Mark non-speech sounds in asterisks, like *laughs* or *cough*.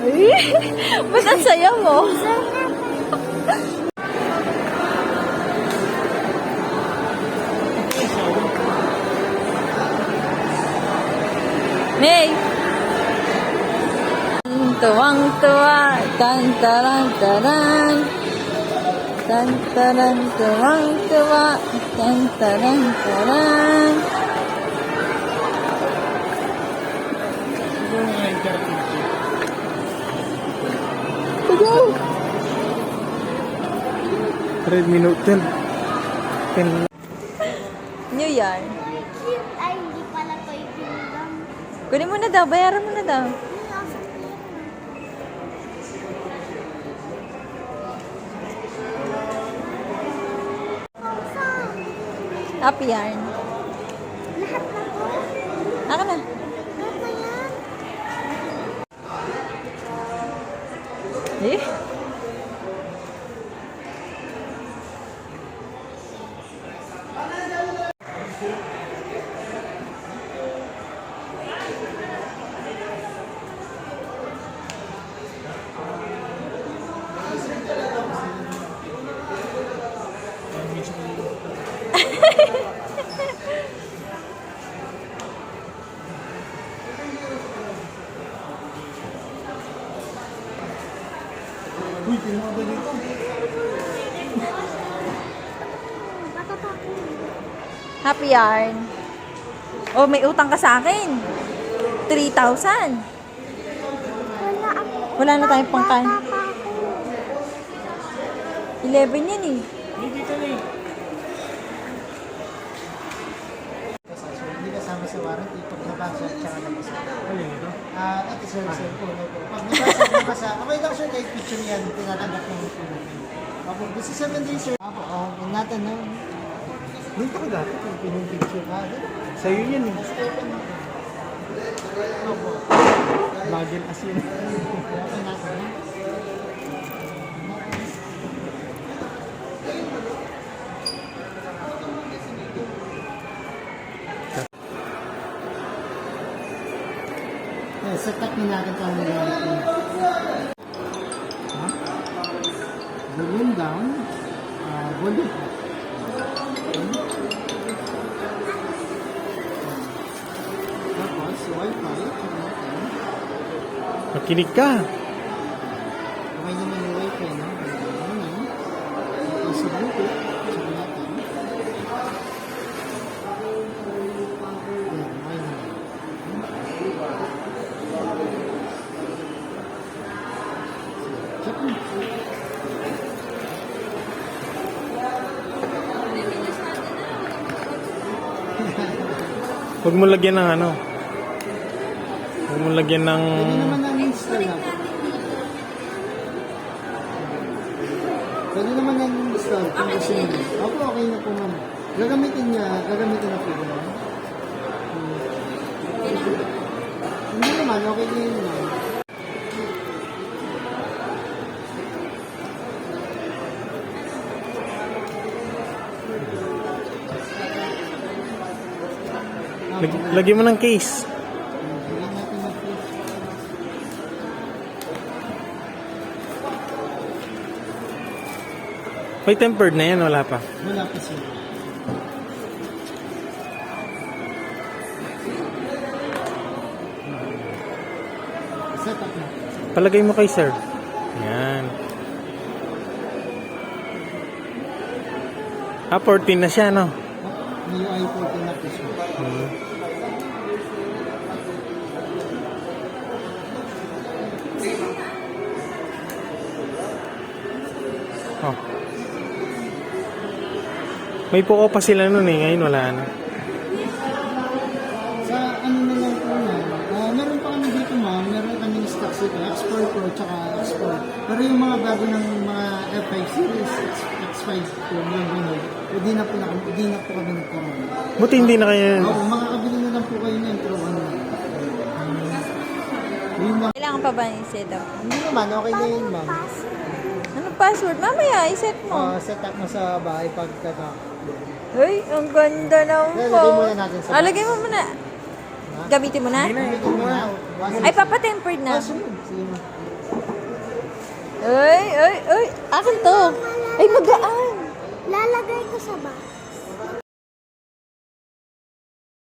Ba't ang saya mo? May! Tuwang-tuwa, tan-taran-taran. Tan-taran, tuwang-tuwa, tan-taran-taran. Go! 3 minutes din. 10 New Year. Ay, hindi pala to yung pinagam. Kunin mo na daw, bayaran mo na daw. Happy yarn. Lahat na po. Ako na. Na yan. Eh? Uy, kinuha ba dito? Happy yarn. Oh, may utang ka sa akin. 3,000. Wala ako. Wala na tayong pangkain. Bata pa ako. 11 yan eh. Dito na eh. Hindi kasama sa warranty pag nabasa at saka nabasa. Ano yun ito? Ah, ito sir, sir po. no po. Pag nabasa nabasa, okay lang sir, kahit picture yan, tinatanggap ng natin. Opo, this is 7 days sir. Opo, oh, yun natin, no? Dito ka dati. Pinong picture. Ah, dito. Sa'yo yan eh. Let's open. Bagel as yun. *laughs* Up na natin ito ang reality. Ha? Volume down, uh, volume up. Tapos, wifi. Makinig ka. Okay naman Huwag mo lagyan ng ano. Huwag mo lagyan ng... Pwede naman ang install natin. Pwede naman ang install kung gusto nyo. Opo, okay na po ma'am. Gagamitin niya, gagamitin na po ba? Hmm. Hindi naman, okay na yun ma'am. Lag, lagyan mo ng case. May tempered na yan, wala pa. Wala pa siya. Palagay mo kay sir. Yan. Ah, 14 na siya, no? UI 14 na po siya. Hmm. Oh. May puko pa sila nun eh, ngayon wala na. Sa ano na lang po na, ah, meron pa kami dito ma'am, meron kami stock dito, X4 Pro tsaka X4. Pero yung mga bago ng mga F5 series, X, X5 po, mga ganun, hindi na po na, hindi na po kami nagkaroon. Buti hindi na kayo... Oo, makakabili na lang po kayo ng Pro 1 na. Yun lang. Kailangan pa ba yung setup? Hindi naman, okay na yun ma'am. Anong password? Mamaya, iset mo. Ah, set up mo sa bahay pagkaka. Uy, ang ganda ng Lagay phone. muna natin sa Ah, lagay mo muna. Gamitin mo na? Hindi na, Ay, papatempered na. Ah, sige. Sige ma'am. Ay, ay, ay. Akin to. Ay, magaan. Lalagay ko sa box.